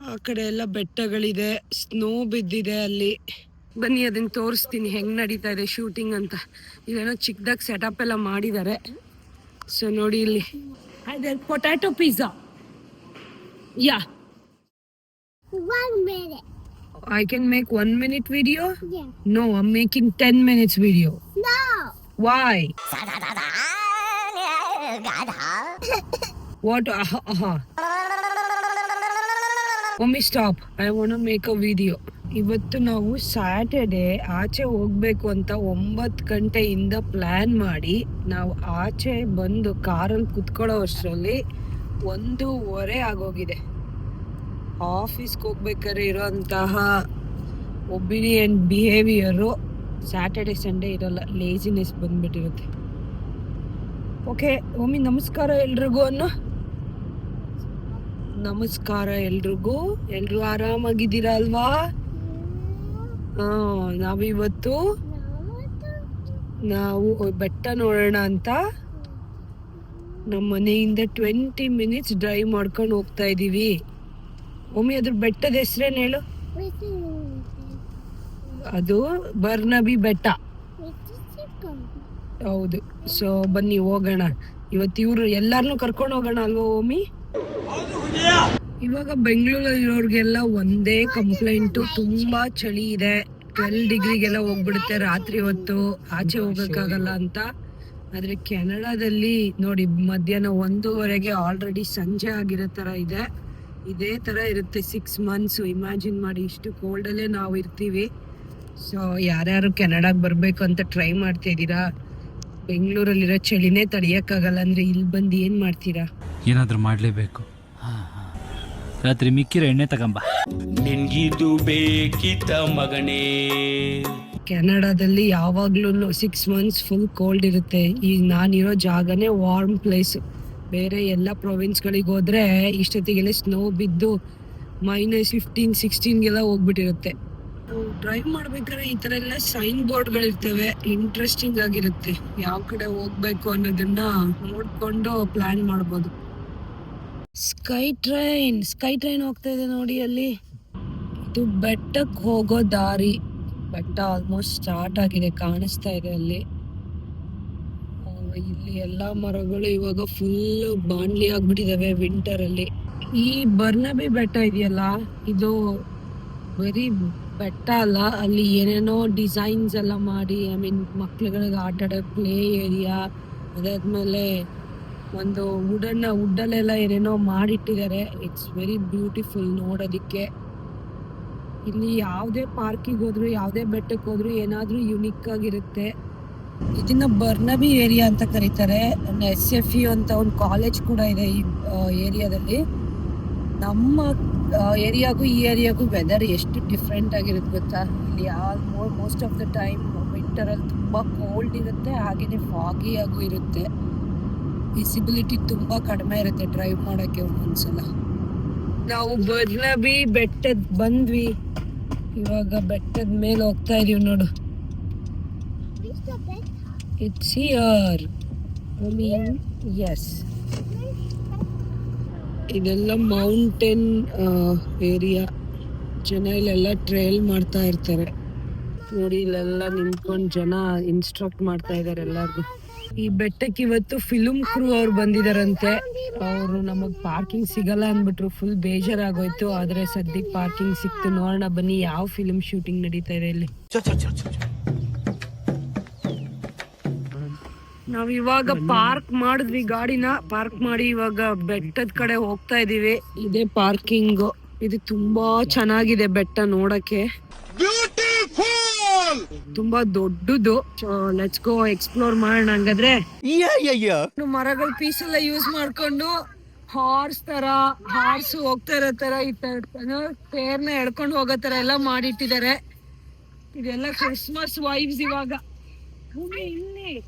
ಆ ಕಡೆ ಎಲ್ಲ ಬೆಟ್ಟಗಳಿದೆ ಸ್ನೋ ಬಿದ್ದಿದೆ ಅಲ್ಲಿ. ಬನ್ನಿ ಅದನ್ನ ತೋರಿಸ್ತೀನಿ ಹೆಂಗ್ ನಡೀತಾ ಇದೆ ಶೂಟಿಂಗ್ ಅಂತ. ಇಲ್ಲೇನೋ ಚಿಕ್ಕದಾಗಿ ಸೆಟಪ್ ಎಲ್ಲ ಮಾಡಿದ್ದಾರೆ. ಸೊ ನೋಡಿ ಇಲ್ಲಿ. Potato pizza yeah One minute. I can make one minute video. No I making ten Aha, aha. What ಒಮ್ಮೆ stop I want make a video ಇವತ್ತು ನಾವು ಸ್ಯಾಟರ್ಡೆ ಆಚೆ ಹೋಗ್ಬೇಕು ಅಂತ ಒಂಬತ್ತು ಗಂಟೆಯಿಂದ ಪ್ಲ್ಯಾನ್ ಮಾಡಿ. ನಾವು ಆಚೆ ಬಂದು ಕಾರಲ್ಲಿ ಕುತ್ಕೊಳ್ಳೋ ಅಷ್ಟರಲ್ಲಿ ಒಂದೂವರೆ ಆಗೋಗಿದೆ. ಆಫೀಸ್ಗೆ ಹೋಗ್ಬೇಕಾದ್ರೆ ಇರೋಂತಹ ಒಬಿನಿಯನ್ ಬಿಹೇವಿಯರು ಸ್ಯಾಟರ್ಡೆ ಸಂಡೇ ಇರೋಲ್ಲ. ಲೇಜಿನೆಸ್ ಬಂದ್ಬಿಟ್ಟಿರುತ್ತೆ. ಓಕೆ ಒಮ್ಮೆ ನಮಸ್ಕಾರ ಎಲ್ರಿಗೂ ಅನ್ನೋ. ನಮಸ್ಕಾರ ಎಲ್ರಿಗೂ. ಎಲ್ರು ಆರಾಮಾಗಿದ್ದೀರಾ ಅಲ್ವಾ ಹಾ, ನಾವಿವತ್ತು ನಾವು ಬೆಟ್ಟ ನೋಡೋಣ ಅಂತ. ನಮ್ಮ ಮನೆಯಿಂದ ಟ್ವೆಂಟಿ ಮಿನಿಟ್ಸ್ ಡ್ರೈವ್ ಮಾಡ್ಕೊಂಡು ಹೋಗ್ತಾ ಇದ್ದೀವಿ ಒಮ್ಮೆ ಅದ್ರ ಬೆಟ್ಟದ ಹೆಸ್ರೇನು ಹೇಳು? ಅದು ಬರ್ನಬಿ ಬೆಟ್ಟ. ಹೌದು. ಸೊ ಬನ್ನಿ, ಹೋಗೋಣ. ಇವತ್ತು ಇವರು ಎಲ್ಲಾರನ್ನೂ ಕರ್ಕೊಂಡು ಹೋಗೋಣ ಅಲ್ವಾ ಓಮಿ ಇವಾಗ ಬೆಂಗಳೂರಲ್ಲಿರೋರ್ಗೆಲ್ಲ ಒಂದೇ ಕಂಪ್ಲೇಂಟು ತುಂಬಾ ಚಳಿ ಇದೆ. ಟ್ವೆಲ್ ಡಿಗ್ರಿಗೆಲ್ಲ ಹೋಗ್ಬಿಡುತ್ತೆ ರಾತ್ರಿ ಹೊತ್ತು. ಆಚೆ ಹೋಗಕ್ಕಾಗಲ್ಲ ಅಂತ. ಆದ್ರೆ ಕೆನಡಾದಲ್ಲಿ ನೋಡಿ, ಮಧ್ಯಾಹ್ನ ಒಂದೂವರೆಗೆ ಆಲ್ರೆಡಿ ಸಂಜೆ ಆಗಿರೋ ತರ ಇದೆ. ಇದೇ ತರ ಇರುತ್ತೆ ಸಿಕ್ಸ್ ಮಂತ್ಸ್ ಇಮ್ಯಾಜಿನ್ ಮಾಡಿ ಇಷ್ಟು ಕೋಲ್ಡಲ್ಲೇ ನಾವು ಇರ್ತೀವಿ. ಸೊ ಯಾರ್ಯಾರು ಕೆನಡಾಗೆ ಬರ್ಬೇಕು ಅಂತ ಟ್ರೈ ಮಾಡ್ತಾ ಇದ್ದೀರಾ? ಬೆಂಗಳೂರಲ್ಲಿರೋ ಚಳಿನೇ ತಡಿಯಕ್ಕಾಗಲ್ಲ ಅಂದ್ರೆ ಇಲ್ಲಿ ಬಂದು ಏನ್ ಮಾಡ್ತೀರಾ? ಏನಾದರೂ ಮಾಡಲೇಬೇಕು. ರಾತ್ರಿ ಮಿಕ್ಕಿರೋ ಎಣ್ಣೆ ತಗೊಂಬ. ನಿನ್ಗಿದು ಬೇಕಿತ ಮಗನೇ. ಕೆನಡಾದಲ್ಲಿ ಯಾವಾಗ್ಲೂ ಸಿಕ್ಸ್ ಮಂತ್ಸ್ ಫುಲ್ ಕೋಲ್ಡ್ ಇರುತ್ತೆ. ಈ ನಾನಿರೋ ಜಾಗನೇ ವಾರ್ಮ್ ಪ್ಲೇಸ್ ಬೇರೆ ಎಲ್ಲ ಪ್ರೊವಿನ್ಸ್ಗಳಿಗೆ ಹೋದ್ರೆ ಇಷ್ಟೊತ್ತಿಗೆಲ್ಲ ಸ್ನೋ ಬಿದ್ದು ಮೈನಸ್ ಫಿಫ್ಟೀನ್ ಸಿಕ್ಸ್ಟೀನ್ಗೆಲ್ಲ ಹೋಗ್ಬಿಟ್ಟಿರುತ್ತೆ. ಡ್ರೈವ್ ಮಾಡ್ಬೇಕಾದ್ರೆ ಈ ತರ ಎಲ್ಲ ಸೈನ್ ಬೋರ್ಡ್ಗಳಿರ್ತವೆ ಇಂಟ್ರೆಸ್ಟಿಂಗ್ ಆಗಿರುತ್ತೆ. ಯಾವ ಕಡೆ ಹೋಗ್ಬೇಕು ಅನ್ನೋದನ್ನ ನೋಡ್ಕೊಂಡು ಪ್ಲಾನ್ ಮಾಡ್ಬೋದು. ಸ್ಕೈ ಟ್ರೈನ್ ಸ್ಕೈ ಟ್ರೈನ್ ಹೋಗ್ತಾ ಇದೆ ನೋಡಿ ಅಲ್ಲಿ. ಇದು ಬೆಟ್ಟಕ್ಕೆ ಹೋಗೋ ದಾರಿ. ಬೆಟ್ಟ ಆಲ್ಮೋಸ್ಟ್ ಸ್ಟಾರ್ಟ್ ಆಗಿದೆ, ಕಾಣಿಸ್ತಾ ಇದೆ ಅಲ್ಲಿ. ಇಲ್ಲಿ ಎಲ್ಲಾ ಮರಗಳು ಇವಾಗ ಫುಲ್ ಬಾಂಡ್ಲಿ ಆಗ್ಬಿಟ್ಟಿದಾವೆ ವಿಂಟರ್ ಅಲ್ಲಿ. ಈ ಬರ್ನಬಿ ಬೆಟ್ಟ ಇದೆಯಲ್ಲ, ಇದು ಬರೀ ಬೆಟ್ಟ ಅಲ್ಲ, ಅಲ್ಲಿ ಏನೇನೋ ಡಿಸೈನ್ಸ್ ಎಲ್ಲ ಮಾಡಿ ಐ ಮೀನ್ ಮಕ್ಳುಗಳಿಗೆ ಆಟ ಆಡೋ ಪ್ಲೇ ಏರಿಯಾ ಅದಾದ್ಮೇಲೆ ಒಂದು ವುಡನ್ನ ವುಡ್ಡಲ್ಲೆಲ್ಲ ಏನೇನೋ ಮಾಡಿಟ್ಟಿದ್ದಾರೆ. ಇಟ್ಸ್ ವೆರಿ ಬ್ಯೂಟಿಫುಲ್ ನೋಡೋದಿಕ್ಕೆ. ಇಲ್ಲಿ ಯಾವುದೇ ಪಾರ್ಕಿಗೆ ಹೋದ್ರು, ಯಾವುದೇ ಬೆಟ್ಟಕ್ಕೆ ಹೋದ್ರು ಏನಾದರೂ ಯುನಿಕ್ ಆಗಿರುತ್ತೆ. ಇದನ್ನ ಬರ್ನಬಿ ಏರಿಯಾ ಅಂತ ಕರೀತಾರೆ. ಎಸ್ ಎಫ್ ಇ ಅಂತ ಒಂದು ಕಾಲೇಜ್ ಕೂಡ ಇದೆ ಈ ಏರಿಯಾದಲ್ಲಿ ನಮ್ಮ ಏರಿಯಾಗೂ ಈ ಏರಿಯಾಗೂ ವೆದರ್ ಎಷ್ಟು ಡಿಫ್ರೆಂಟ್ ಆಗಿರುತ್ತೆ ಗೊತ್ತಾ? ಇಲ್ಲಿ ಮೋಸ್ಟ್ ಆಫ್ ದ ಟೈಮ್ ವಿಂಟರಲ್ಲಿ ತುಂಬ ಕೋಲ್ಡ್ ಇರುತ್ತೆ ಹಾಗೆಯೇ ಫಾಗಿ ಆಗು ಇರುತ್ತೆ. ವಿಸಿಬಿಲಿಟಿ ತುಂಬ ಕಡಿಮೆ ಇರುತ್ತೆ ಡ್ರೈವ್ ಮಾಡೋಕ್ಕೆ ಒಂದೊಂದ್ಸಲ. ನಾವು ಬದ್ನಬಿ ಬೆಟ್ಟದ ಬಂದ್ವಿ. ಇವಾಗ ಬೆಟ್ಟದ ಮೇಲೆ ಹೋಗ್ತಾ ಇದೀವಿ ನೋಡು. ಇಟ್ಸ್ ಹಿಯರ್ ಮೀನ್ ಎಸ್ ಇದೆಲ್ಲ ಮೌಂಟೇನ್ ಏರಿಯಾ ಜನ ಇಲ್ಲೆಲ್ಲ ಟ್ರೈಲ್ ಮಾಡ್ತಾ ಇರ್ತಾರೆ. ನೋಡಿ, ಇಲ್ಲೆಲ್ಲ ನಿಂತ್ಕೊಂಡು ಜನ ಇನ್ಸ್ಟ್ರಕ್ಟ್ ಮಾಡ್ತಾ ಇದ್ದಾರೆ ಎಲ್ಲಾರ್ಗು. ಈ ಬೆಟ್ಟಕ್ಕೆ ಇವತ್ತು ಫಿಲ್ಮ್ ಕ್ರೂ ಅವ್ರು ಬಂದಿದಾರಂತೆ. ಅವರು ನಮಗ್ ಪಾರ್ಕಿಂಗ್ ಸಿಗಲ್ಲ ಅಂದ್ಬಿಟ್ರು ಫುಲ್ ಬೇಜಾರಾಗೋಯ್ತು. ಆದ್ರೆ ಸದ್ಯಕ್ಕೆ ಪಾರ್ಕಿಂಗ್ ಸಿಕ್ತು. ನೋಡೋಣ ಬನ್ನಿ ಯಾವ ಫಿಲ್ಮ್ ಶೂಟಿಂಗ್ ನಡೀತಾ ಇದೆ ಇಲ್ಲಿ. ನಾವ್ ಇವಾಗ ಪಾರ್ಕ್ ಮಾಡಿದ್ವಿ ಗಾಡಿನ. ಪಾರ್ಕ್ ಮಾಡಿ ಇವಾಗ ಬೆಟ್ಟದ ಕಡೆ ಹೋಗ್ತಾ ಇದೀವಿ. ಇದೆ ಪಾರ್ಕಿಂಗ್ ಇದು ತುಂಬಾ ಚೆನ್ನಾಗಿದೆ ಬೆಟ್ಟ ನೋಡಕ್ಕೆ. ತುಂಬಾ ದೊಡ್ಡದು. ಲೆಟ್ಸ್ ಗೋ ಎಕ್ಸ್ಪ್ಲೋರ್ ಮಾಡೋಣ ಹಂಗಾದ್ರೆ. ಮರಗಳ ಪೀಸ್ ಎಲ್ಲ ಯೂಸ್ ಮಾಡ್ಕೊಂಡು ಹಾರ್ಸ್ ತರ ಹಾರ್ಸ್ ಹೋಗ್ತಾ ಇರೋ ತರ ಈ ತರ ತೇರ್ನ ಎಳ್ಕೊಂಡು ಹೋಗೋ ತರ ಎಲ್ಲ ಮಾಡಿಟ್ಟಿದ್ದಾರೆ. ಇದೆಲ್ಲ ಕ್ರಿಸ್ಮಸ್ ವೈಬ್ಸ್ ಇವಾಗ. ಇಲ್ಲಿ.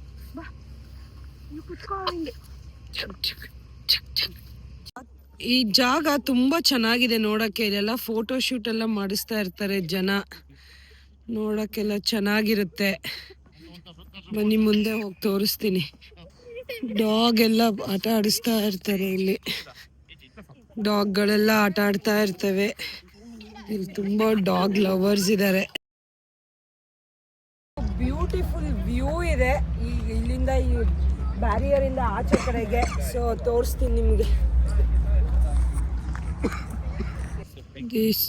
ಈ ಜಾಗ ತುಂಬಾ ಚೆನ್ನಾಗಿದೆ ನೋಡಕ್ಕೆ. ಇಲ್ಲೆಲ್ಲ ಫೋಟೋ ಶೂಟ್ ಎಲ್ಲ ಮಾಡಿಸ್ತಾ ಇರ್ತಾರೆ ಜನ. ನೋಡಕ್ಕೆಲ್ಲ ಚೆನ್ನಾಗಿರುತ್ತೆ. ಬನ್ನಿ, ಮುಂದೆ ಹೋಗಿ ತೋರಿಸ್ತೀನಿ. ಡಾಗ್ ಎಲ್ಲ ಆಟ ಆಡಿಸ್ತಾ ಇರ್ತಾರೆ ಇಲ್ಲಿ. ಡಾಗ್ಗಳೆಲ್ಲ ಆಟ ಆಡ್ತಾ ಇರ್ತವೆ. ಇಲ್ಲಿ ತುಂಬಾ ಡಾಗ್ ಲವರ್ಸ್ ಇದ್ದಾರೆ ಬ್ಯೂಟಿಫುಲ್ ವ್ಯೂ ಇದೆ. ಈಗ ಇಲ್ಲಿಂದ ಈ ಬ್ಯಾರಿಯರ್ ಇಂದ ಆಚೆ ಕಡೆಗೆ. ಸೊ ತೋರಿಸ್ತೀನಿ ನಿಮಗೆ.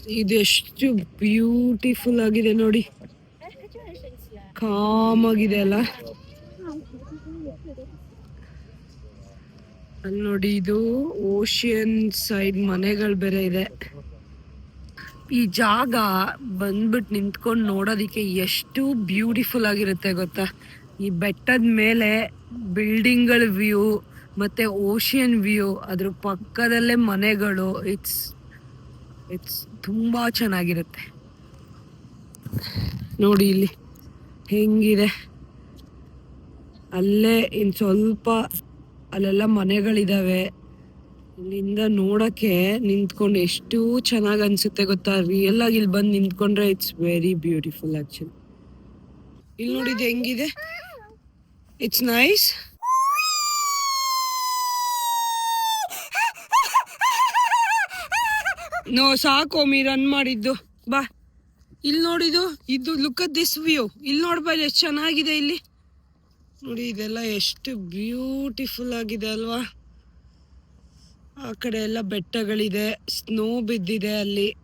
ಇದೆಷ್ಟು ಬ್ಯೂಟಿಫುಲ್ ಆಗಿದೆ ನೋಡಿ. ಕಾಮ್ ಆಗಿದೆ ಅಲ್ಲ. ಅಲ್ಲಿ ನೋಡಿ ಇದು ಓಷಿಯನ್ ಸೈಡ್ ಮನೆಗಳು ಬೇರೆ ಇದೆ. ಈ ಜಾಗ ಬಂದ್ಬಿಟ್ಟು ನಿಂತ್ಕೊಂಡು ನೋಡೋದಿಕ್ಕೆ ಎಷ್ಟು ಬ್ಯೂಟಿಫುಲ್ ಆಗಿರುತ್ತೆ ಗೊತ್ತಾ? ಈ ಬೆಟ್ಟದ ಮೇಲೆ ಬಿಲ್ಡಿಂಗ್ಗಳ ವ್ಯೂ ಮತ್ತೆ ಓಷಿಯನ್ ವ್ಯೂ ಅದ್ರ ಪಕ್ಕದಲ್ಲೇ ಮನೆಗಳು ಇಟ್ಸ್ ಇಟ್ಸ್ ತುಂಬಾ ಚೆನ್ನಾಗಿರುತ್ತೆ. ನೋಡಿ ಇಲ್ಲಿ, ಹೆಂಗಿದೆ? ಅಲ್ಲೇ ಇನ್ ಸ್ವಲ್ಪ ಅಲ್ಲೆಲ್ಲ ಮನೆಗಳಿದಾವೆ. ಇಲ್ಲಿಂದ ನೋಡಕ್ಕೆ ನಿಂತ್ಕೊಂಡು ಎಷ್ಟು ಚೆನ್ನಾಗಿ ಅನ್ಸುತ್ತೆ ಗೊತ್ತಾ? ರಿಯಲ್ ಆಗಿ ಇಲ್ಲಿ ಬಂದು ನಿಂತ್ಕೊಂಡ್ರೆ ಇಟ್ಸ್ ವೆರಿ ಬ್ಯೂಟಿಫುಲ್ ಆ್ಯಕ್ಚುಲಿ ಇಲ್ಲಿ ನೋಡಿದ್ ಹೆಂಗಿದೆ? ಇಟ್ಸ್ ನೈಸ್ ನೋ, ಸಾಕು ಮೀ ರನ್ ಮಾಡಿದ್ದು. ಬಾ. ಇಲ್ಲಿ ನೋಡಿದು ಇದು ಲುಕ್ ಅಟ್ ದಿಸ್ ವ್ಯೂ ಇಲ್ಲಿ ನೋಡ್ಬಾ ಎಷ್ಟು ಚೆನ್ನಾಗಿದೆ ಇಲ್ಲಿ. ನೋಡಿ, ಇದೆಲ್ಲ ಎಷ್ಟು ಬ್ಯೂಟಿಫುಲ್ ಆಗಿದೆ ಅಲ್ವಾ? ಆ ಕಡೆ ಎಲ್ಲ ಬೆಟ್ಟಗಳಿದೆ ಸ್ನೋ ಬಿದ್ದಿದೆ ಅಲ್ಲಿ.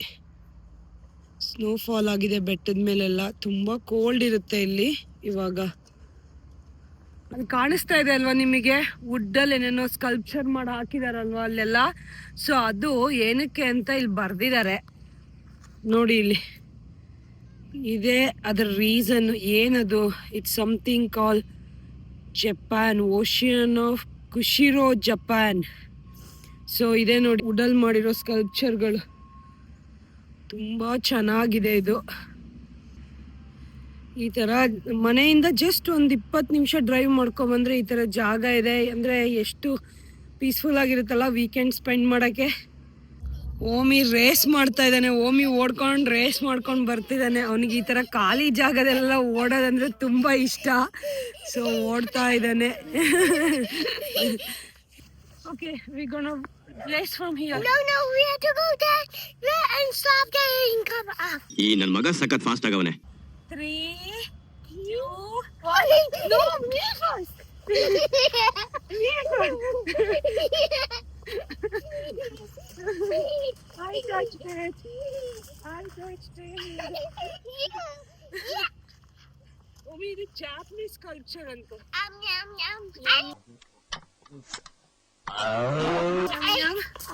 ಸ್ನೋ ಫಾಲ್ ಆಗಿದೆ ಬೆಟ್ಟದ ಮೇಲೆಲ್ಲ. ತುಂಬಾ ಕೋಲ್ಡ್ ಇರುತ್ತೆ ಇಲ್ಲಿ ಇವಾಗ. ಅದು ಕಾಣಿಸ್ತಾ ಇದೆ ಅಲ್ವಾ ನಿಮಗೆ? ವುಡ್ಡಲ್ಲಿ ಏನೇನೋ ಸ್ಕಲ್ಪ್ಚರ್ ಮಾಡಿ ಹಾಕಿದಾರಲ್ವಾ ಅಲ್ಲೆಲ್ಲ? ಸೊ ಅದು ಏನಕ್ಕೆ ಅಂತ ಇಲ್ಲಿ ಬರ್ದಿದ್ದಾರೆ ನೋಡಿ ಇಲ್ಲಿ. ಇದೇ ಅದರ ರೀಸನ್ ಏನದು? It's something call Japan ocean of Kushiro Japan so ಇದೇ ನೋಡಿ ವುಡಲ್ ಮಾಡಿರೋ ಸ್ಕಲ್ಪ್ಚರ್ಗಳು ತುಂಬ ಚೆನ್ನಾಗಿದೆ ಇದು. ಈ ತರ ಮನೆಯಿಂದ ಜಸ್ಟ್ ಒಂದು ಇಪ್ಪತ್ತು ನಿಮಿಷ ಡ್ರೈವ್ ಮಾಡ್ಕೊಂಬಂದ್ರೆ ಈ ತರ ಜಾಗ ಇದೆ. ಅಂದ್ರೆ ಎಷ್ಟು ಪೀಸ್ಫುಲ್ ಆಗಿರುತ್ತಲ್ಲ ವೀಕೆಂಡ್ ಸ್ಪೆಂಡ್ ಮಾಡಕ್ಕೆ. ಓಮಿ ರೇಸ್ ಮಾಡ್ತಾ ಇದ್ದಾನೆ. ಓಮಿ ಓಡ್ಕೊಂಡು ರೇಸ್ ಮಾಡ್ಕೊಂಡು ಬರ್ತಿದ್ದಾನೆ. ಅವನಿಗೆ ಈ ತರ ಖಾಲಿ ಜಾಗದಲ್ಲೆಲ್ಲ ಓಡೋದಂದ್ರೆ ತುಂಬಾ ಇಷ್ಟ. ಸೊ ಓಡ್ತಾ ಇದ್ದಾನೆ. Okay we gonna race from here no no we have to go there and stop come up. ಈ ನನ್ನ ಮಗ ಸಖತ್ ಫಾಸ್ಟ್ ಆಗವನೆ. First. I touched it. I touched it. we ಇದು ಜಾಪನೀಸ್ ಕಲ್ಚರ್ ಅಂತ Um, yum, yum.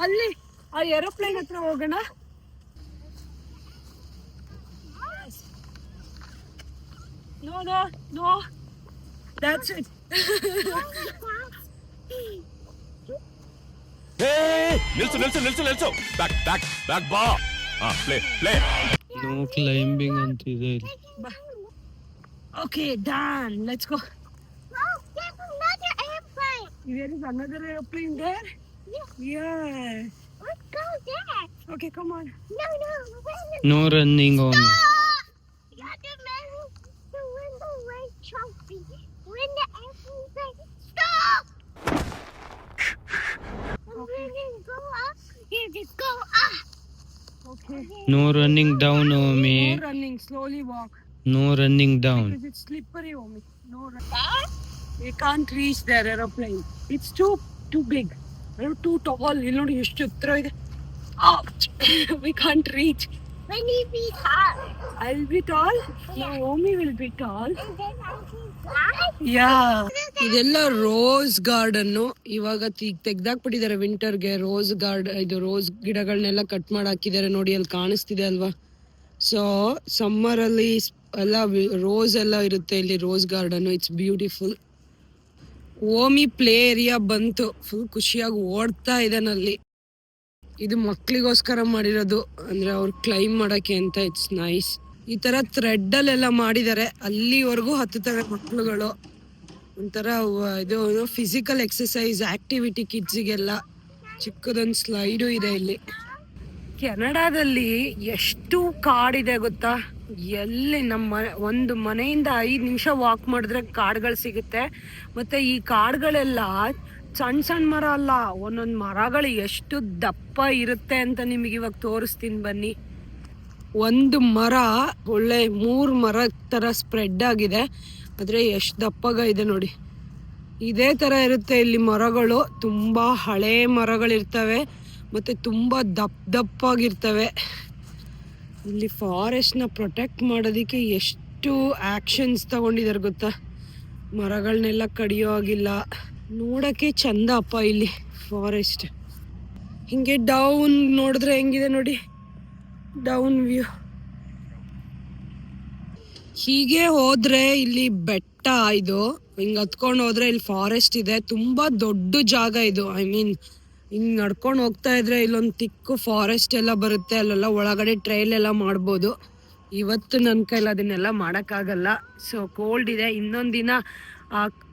ಅಲ್ಲಿ ಆ aeroplane ಹತ್ರ ಹೋಗೋಣ No no no that's it ನಿಲ್ಸು ನಿಲ್ಸು ನಿಲ್ಸು ನಿಲ್ಸು ಬ್ಯಾಕ್ ಬ್ಯಾಕ್ ಬ್ಯಾಕ್ ಬಾ ಹಾ ಪ್ಲೇ ಪ್ಲೇ ನೋ ಕ್ಲೈಂಬಿಂಗ್ ಅಂತ ಇದೆ ಇಲ್ಲಿ okay done let's go Oh, there's another airplane. There is another airplane there? Yeah. Let's go there. Okay, come on. No, no, win no running ಓಮಿ You have The win the red trophy. Win the everything. Stop! Okay. Go up. You just go up. Okay. No running down, Omi. No running. Slowly walk. No running down. Because it's slippery, Omi. No running. They can't reach their aeroplane. It's too too big. They're too tall. You know, you should throw it. Ouch! we can't reach. When you be tall. I'll be tall. No, Omi will be tall. And then fly. ಇದೆಲ್ಲ rose garden ಇವಾಗ ತೆಗ್ದಾಕ್ಬಿಟ್ಟಿದ್ದಾರೆ ವಿಂಟರ್ಗೆ rose garden ಇದು rose ಗಿಡಗಳನ್ನೆಲ್ಲ cut ಮಾಡಿ ಹಾಕಿದ್ದಾರೆ ನೋಡಿ ಅಲ್ಲಿ ಕಾಣಿಸ್ತಿದೆ ಅಲ್ವಾ? ಸೊ ಸಮ್ಮರ್ ಅಲ್ಲಿ ಸ್- ಎಲ್ಲ ರೋಸ್ ಎಲ್ಲ ಇರುತ್ತೆ ಇಲ್ಲಿ rose garden it's beautiful Omi play area ಬಂತು. ಫುಲ್ ಖುಷಿಯಾಗಿ ಓಡ್ತಾ ಇದ್ದಾನಲ್ಲಿ ಇದು ಮಕ್ಕಳಿಗೋಸ್ಕರ ಮಾಡಿರೋದು. ಅಂದ್ರೆ ಅವ್ರು ಕ್ಲೈಮ್ ಮಾಡಕ್ಕೆ ಅಂತ ಇಟ್ಸ್ ನೈಸ್ ಈ ತರ ಥ್ರೆಡ್ ಅಲ್ಲೆಲ್ಲ ಮಾಡಿದ್ದಾರೆ ಅಲ್ಲಿವರೆಗೂ ಹತ್ತುತ್ತಾರೆ ಮಕ್ಕಳುಗಳು ಒಂಥರ ಇದು ಫಿಸಿಕಲ್ ಎಕ್ಸಸೈಸ್ ಆಕ್ಟಿವಿಟಿ ಕಿಡ್ಸಿಗೆಲ್ಲ ಚಿಕ್ಕದೊಂದು ಸ್ಲೈಡು ಇದೆ ಇಲ್ಲಿ. ಕೆನಡಾದಲ್ಲಿ ಎಷ್ಟು ಕಾಡಿದೆ ಗೊತ್ತಾ? ಎಲ್ಲಿ ನಮ್ಮ ಒಂದು ಮನೆಯಿಂದ ಐದು ನಿಮಿಷ ವಾಕ್ ಮಾಡಿದ್ರೆ ಕಾಡುಗಳು ಸಿಗುತ್ತೆ. ಮತ್ತೆ ಈ ಕಾಡುಗಳೆಲ್ಲ ಸಣ್ಣ ಸಣ್ಣ ಮರ ಅಲ್ಲ, ಒಂದೊಂದು ಮರಗಳು ಎಷ್ಟು ದಪ್ಪ ಇರುತ್ತೆ ಅಂತ ನಿಮಗೆ ಇವಾಗ ತೋರಿಸ್ತೀನಿ ಬನ್ನಿ. ಒಂದು ಮರ, ಒಳ್ಳೆ ಮೂರು ಮರ ಥರ ಸ್ಪ್ರೆಡ್ ಆಗಿದೆ. ಆದರೆ ಎಷ್ಟು ದಪ್ಪಗ ಇದೆ ನೋಡಿ. ಇದೇ ಥರ ಇರುತ್ತೆ ಇಲ್ಲಿ ಮರಗಳು. ತುಂಬ ಹಳೆ ಮರಗಳಿರ್ತವೆ ಮತ್ತು ತುಂಬ ದಪ್ಪ ದಪ್ಪಾಗಿರ್ತವೆ. ಇಲ್ಲಿ ಫಾರೆಸ್ಟ್ನ ಪ್ರೊಟೆಕ್ಟ್ ಮಾಡೋದಕ್ಕೆ ಎಷ್ಟು ಆ್ಯಕ್ಷನ್ಸ್ ತಗೊಂಡಿದ್ದಾರೆ ಗೊತ್ತಾ? ಮರಗಳನ್ನೆಲ್ಲ ಕಡಿಯೋ ಆಗಿಲ್ಲ ನೋಡೋಕ್ಕೆ ಚಂದ ಅಪ್ಪ ಇಲ್ಲಿ ಫಾರೆಸ್ಟ್ ಹಿಂಗೆ ಡೌನ್ ನೋಡಿದ್ರೆ ಹೆಂಗಿದೆ ನೋಡಿ? ಡೌನ್ ವ್ಯೂ ಹೀಗೆ ಹೋದ್ರೆ ಇಲ್ಲಿ ಬೆಟ್ಟ ಇದು. ಹಿಂಗೆ ಹತ್ಕೊಂಡು ಹೋದ್ರೆ ಇಲ್ಲಿ ಫಾರೆಸ್ಟ್ ಇದೆ. ತುಂಬಾ ದೊಡ್ಡ ಜಾಗ ಇದು. ಐ ಮೀನ್ ಹಿಂಗ್ ನಡ್ಕೊಂಡು ಹೋಗ್ತಾ ಇದ್ರೆ ಇಲ್ಲೊಂದು ತಿಕ್ಕು ಫಾರೆಸ್ಟ್ ಎಲ್ಲ ಬರುತ್ತೆ. ಅಲ್ಲೆಲ್ಲ ಒಳಗಡೆ ಟ್ರೈಲ್ ಎಲ್ಲ ಮಾಡ್ಬೋದು. ಇವತ್ತು ನನ್ನ ಕೈಲಿ ಅದನ್ನೆಲ್ಲ ಮಾಡೋಕ್ಕಾಗಲ್ಲ. ಸೊ ಕೋಲ್ಡ್ ಇದೆ. ಇನ್ನೊಂದು ದಿನ ಆ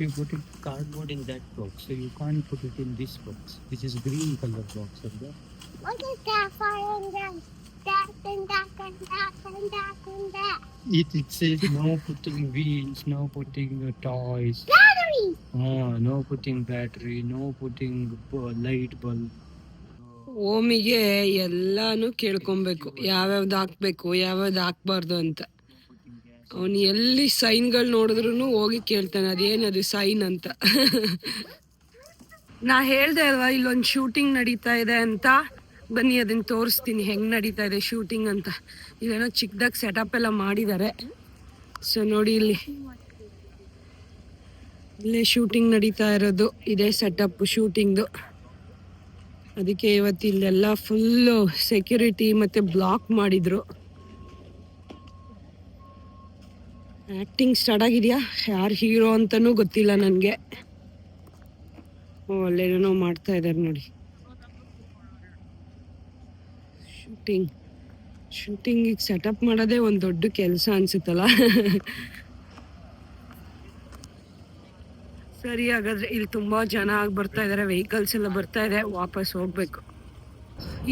you put it cardboard in that box, so you can't put it in this box. This is green color box, over okay? What is that for? And that, that, and that, and that, and that, and that. It, it says no putting wheels, no putting uh, toys, Battery! Oh, no putting battery, no putting uh, light bulb. ಓಮಿಗೆ ಎಲ್ಲಾನು ಕೇಳ್ಕೊಬೇಕು ಯಾವ್ಯಾವ್ದು ಹಾಕ್ಬೇಕು ಯಾವ್ಯಾವ್ದು ಹಾಕ್ಬಾರ್ದು ಅಂತ ಅವನು ಎಲ್ಲಿ ಸೈನ್ಗಳು ನೋಡಿದ್ರು ಹೋಗಿ ಕೇಳ್ತಾನೆ ಅದೇನದು ಸೈನ್ ಅಂತ. ನಾ ಹೇಳ್ದೆ ಅಲ್ವಾ ಇಲ್ಲೊಂದು ಶೂಟಿಂಗ್ ನಡೀತಾ ಇದೆ ಅಂತ. ಬನ್ನಿ ಅದನ್ನ ತೋರಿಸ್ತೀನಿ ಹೆಂಗ್ ನಡೀತಾ ಇದೆ ಶೂಟಿಂಗ್ ಅಂತ. ಇಲ್ಲೇನೋ ಚಿಕ್ಕದಾಗಿ ಸೆಟಪ್ ಎಲ್ಲ ಮಾಡಿದ್ದಾರೆ ಸೊ ನೋಡಿ ಇಲ್ಲಿ. ಇಲ್ಲೇ ಶೂಟಿಂಗ್ ನಡೀತಾ ಇರೋದು ಇದೇ ಸೆಟಪ್ ಶೂಟಿಂಗ್ದು. ಅದಕ್ಕೆ ಇವತ್ತು ಇಲ್ಲೆಲ್ಲ ಫುಲ್ಲು ಸೆಕ್ಯೂರಿಟಿ ಮತ್ತು ಬ್ಲಾಕ್ ಮಾಡಿದ್ರು. ಆಕ್ಟಿಂಗ್ ಸ್ಟಾರ್ಟ್ ಆಗಿದೆಯಾ? ಯಾರು ಹೀರೋ ಅಂತಲೂ ಗೊತ್ತಿಲ್ಲ ನನಗೆ. ಓ ಅಲ್ಲೇನೋ ಮಾಡ್ತಾ ಇದ್ದಾರೆ ನೋಡಿ. ಶೂಟಿಂಗ್. ಶೂಟಿಂಗಿಗೆ ಸೆಟಪ್ ಮಾಡೋದೇ ಒಂದು ದೊಡ್ಡ ಕೆಲಸ ಅನ್ಸುತ್ತಲ್ಲ? ಸರಿ, ಹಾಗಾದರೆ ಇಲ್ಲಿ ತುಂಬಾ ಜನ ಆಗಿ ಬರ್ತಾ ಇದ್ದಾರೆ ವೆಹಿಕಲ್ಸ್ ಎಲ್ಲ ಬರ್ತಾ ಇದೆ, ವಾಪಸ್ ಹೋಗ್ಬೇಕು.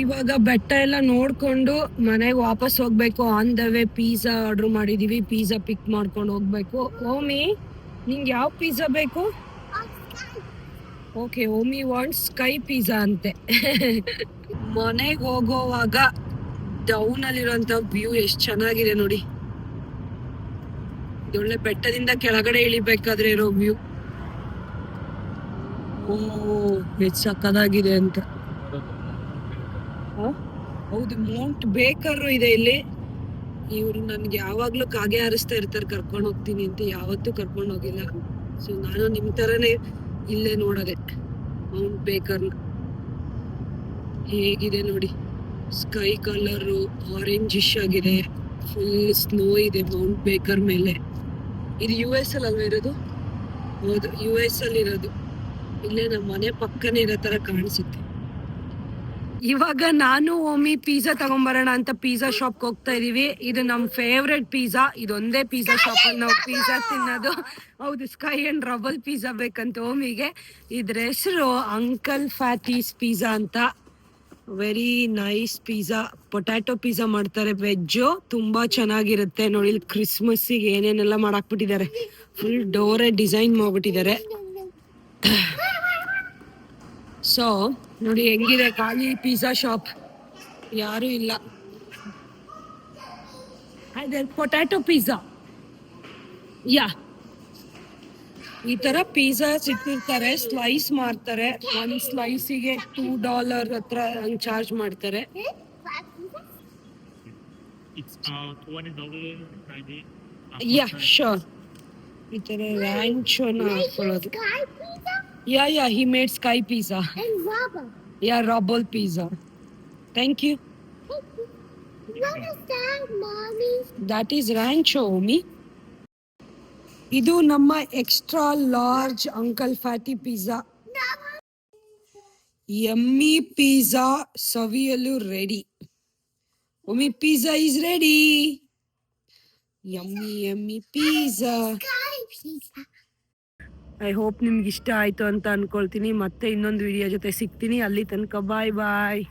ಇವಾಗ ಬೆಟ್ಟ ಎಲ್ಲ ನೋಡ್ಕೊಂಡು ಮನೆಗೆ ವಾಪಸ್ ಹೋಗ್ಬೇಕು. On the way pizza order ಮಾಡಿದೀವಿ. ಪಿಜ್ಜಾ ಪಿಕ್ ಮಾಡ್ಕೊಂಡು ಹೋಗ್ಬೇಕು. ಓಮಿ, ನಿಂಗೆ ಯಾವ ಪಿಜ್ಜಾ ಬೇಕು? Okay Omi want sky pizza ಅಂತೆ. ಮನೆಗೆ ಹೋಗೋವಾಗ ಡೌನ್ ಅಲ್ಲಿರುವಂತ ವ್ಯೂ ಎಷ್ಟು ಚೆನ್ನಾಗಿದೆ ನೋಡಿ. ಇದೊಳ್ಳೆ ಬೆಟ್ಟದಿಂದ ಕೆಳಗಡೆ ಇಳಿಬೇಕಾದ್ರೆ ಇರೋ ವ್ಯೂ ಓ ಎಷ್ಟು ಸಕ್ಕದಾಗಿದೆ ಅಂತ? ಹೌದು ಮೌಂಟ್ ಬೇಕರ್ ಇದೆ ಇಲ್ಲಿ. ಇವ್ರು ನನ್ಗೆ ಯಾವಾಗ್ಲೂ ಕಾಗೆ ಹಾರಿಸ್ತಾ ಇರ್ತಾರೆ, ಕರ್ಕೊಂಡು ಹೋಗ್ತೀನಿ ಅಂತ ಯಾವತ್ತೂ ಕರ್ಕೊಂಡು ಹೋಗಿಲ್ಲ. ಸೊ ನಾನು ನಿಮ್ ತರನೇ ಇಲ್ಲೇ ನೋಡದೆ ಮೌಂಟ್ ಬೇಕರ್ನ ಹೇಗಿದೆ ನೋಡಿ. ಸ್ಕೈ ಕಲರು ಆರೆಂಜಿಶ್ ಆಗಿದೆ. ಫುಲ್ ಸ್ನೋ ಇದೆ ಮೌಂಟ್ ಬೇಕರ್ ಮೇಲೆ. ಇದು ಯು ಎಸ್ ಅಲ್ಲಿ ಅಲ್ವಾ ಇರೋದು? ಹೌದು ಯು ಎಸ್ ಅಲ್ಲಿ ಇರೋದು ಇಲ್ಲೇ ನಮ್ಮ ಮನೆ ಪಕ್ಕನೇ ಇರೋ ತರ ಕಾಣಿಸುತ್ತೆ. ಇವಾಗ ನಾನು ಓಮಿ ಪಿಜ್ಜಾ ತಗೊಂಬರೋಣ ಅಂತ ಪಿಜ್ಜಾ ಶಾಪ್ ಹೋಗ್ತಾ ಇದೀವಿ. ಇದು ನಮ್ ಫೇವ್ರೆಟ್ ಪಿಜ್ಜಾ ಇದೊಂದೇ ಪಿಜ್ಜಾ ಶಾಪ್ ಅಲ್ಲಿ ನಾವು ಪಿಜ್ಜಾ ತಿನ್ನೋದು. ಹೌದು ಸ್ಕೈ ಅಂಡ್ ರಬಲ್ ಪಿಜ್ಜಾ ಬೇಕಂತ ಓಮಿಗೆ ಇದ್ರ ಹೆಸರು ಅಂಕಲ್ ಫ್ಯಾಟೀಸ್ ಪಿಜ್ಜಾ ಅಂತ. Very nice pizza potato pizza ಮಾಡ್ತಾರೆ ವೆಜ್ಜು ತುಂಬಾ ಚೆನ್ನಾಗಿರುತ್ತೆ. ನೋಡಿ, ಇಲ್ಲಿ ಕ್ರಿಸ್ಮಸ್ಸಿಗೆ ಏನೇನೆಲ್ಲ ಮಾಡಾಕ್ಬಿಟ್ಟಿದ್ದಾರೆ. ಫುಲ್ ಡೋರೆ ಡಿಸೈನ್ ಮಾಡ್ಬಿಟ್ಟಿದ್ದಾರೆ. ಸೊ ನೋಡಿ ಹೆಂಗಿದೆ ಖಾಲಿ ಪಿಜ್ಜಾ ಶಾಪ್ ಯಾರು ಇಲ್ಲ. ಪೊಟ್ಯಾಟೊ ಪಿಜ್ಜಾ ಯಾ ಈ ತರ ಪಿಜ್ಜಾಸ್ ಇಟ್ಟಿರ್ತಾರೆ ಸ್ಲೈಸ್ ಮಾಡ್ತಾರೆ ಒಂದ್ ಸ್ಲೈಸಿಗೆ ಟೂ ಡಾಲರ್ ಹತ್ರ ಹಂಗ್ ಚಾರ್ಜ್ ಮಾಡ್ತಾರೆ. ಯಾ ಶೋರ್ ಈ ತರ ರ್ಯಾಂಚೋನ ಹಾಕೊಳ್ಳೋದು. Sky pizza yeah yeah he made sky pizza and rubber. Yeah ರಾಬಲ್ pizza thank you What is that, mommy? That is Rancho ಓಮಿ ಇದು ನಮ್ಮ extra large uncle fatty pizza ಎಮ್ಮಿ pizza ಸವಿಯಲು ready ಒಮ್ಮಿ pizza is ready yummy yummy pizza Sky pizza. I hope ನಿಮ್ಗೆ ಇಷ್ಟ ಆಯಿತು ಅಂತ ಅಂದ್ಕೊಳ್ತೀನಿ ಮತ್ತೆ ಇನ್ನೊಂದು ವಿಡಿಯೋ ಜೊತೆ ಸಿಗ್ತೀನಿ. ಅಲ್ಲಿ ತನಕ ಬಾಯ್ ಬಾಯ್